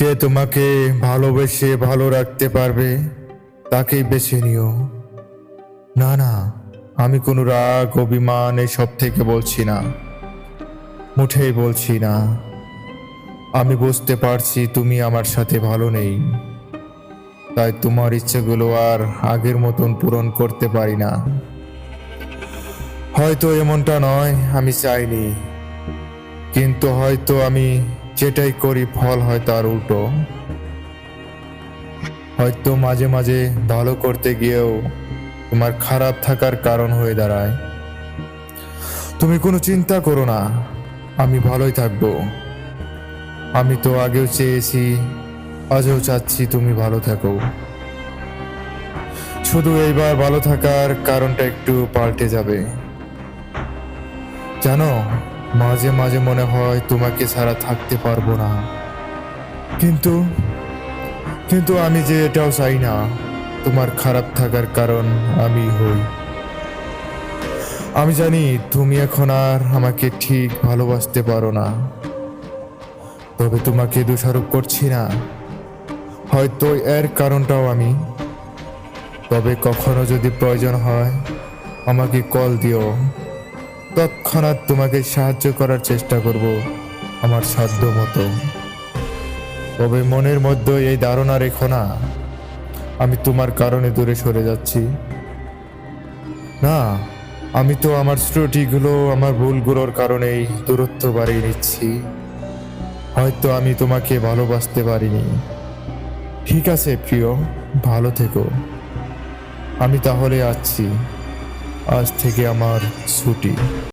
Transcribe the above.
যে তোমাকে ভালোবেসে ভালো রাখতে পারবে, তাকেই বেছে নিও। না না, আমি কোনো রাগ, অভিমান এসব থেকে বলছি না। মুঠেই বলছি না। আমি বুঝতে পারছি তুমি আমার সাথে ভালো নেই। তাই তোমার ইচ্ছেগুলো আর আগের মতন পূরণ করতে পারি না। হয়তো এমনটা নয়, আমি চাইনি। কিন্তু হয়তো আমি যেটাই করি, ফল হয় তার উল্টো। হয়তো মাঝে মাঝে ভালো করতে গিয়েও তোমার খারাপ থাকার কারণ হয়ে দাঁড়ায়। তুমি কোনো চিন্তা করো না, আমি ভালোই থাকব। আমি তো আগেও চেয়েছি, আজও চাচ্ছি তুমি ভালো থাকো। শুধু এইবার ভালো থাকার কারণটা একটু পাল্টে যাবে। জানো মাঝে মাঝে মনে হয় তোমাকে ছাড়া থাকতে পারব না। কিন্তু কিন্তু আমি যে এটাও চাই না, তোমার খারাপ থাকার কারণ আমি হই। আমি জানি তুমি এখন আর আমাকে ঠিক ভালোবাসতে পারো না। তবে তোমাকে দোষারোপ করছি না। হয়তো এর কারণটাও আমি। তবে কখনো যদি প্রয়োজন হয়, আমাকে কল দিও। তৎক্ষণাৎ তোমাকে সাহায্য করার চেষ্টা করব, আমার সাধ্য মতো। তবে মনের মধ্যে এই ধারণা রেখো না, আমি তোমার কারণে দূরে সরে যাচ্ছি। না, আমি তো আমার ত্রুটিগুলো আমার ভুলগুলোর কারণেই দূরত্ব বাড়িয়ে নিচ্ছি। হয়তো আমি তোমাকে ভালোবাসতে পারিনি। ঠিক আছে, প্রিয়, ভালো থেকো। আমি তাহলে আছি আজ থেকে আমার ছুটি।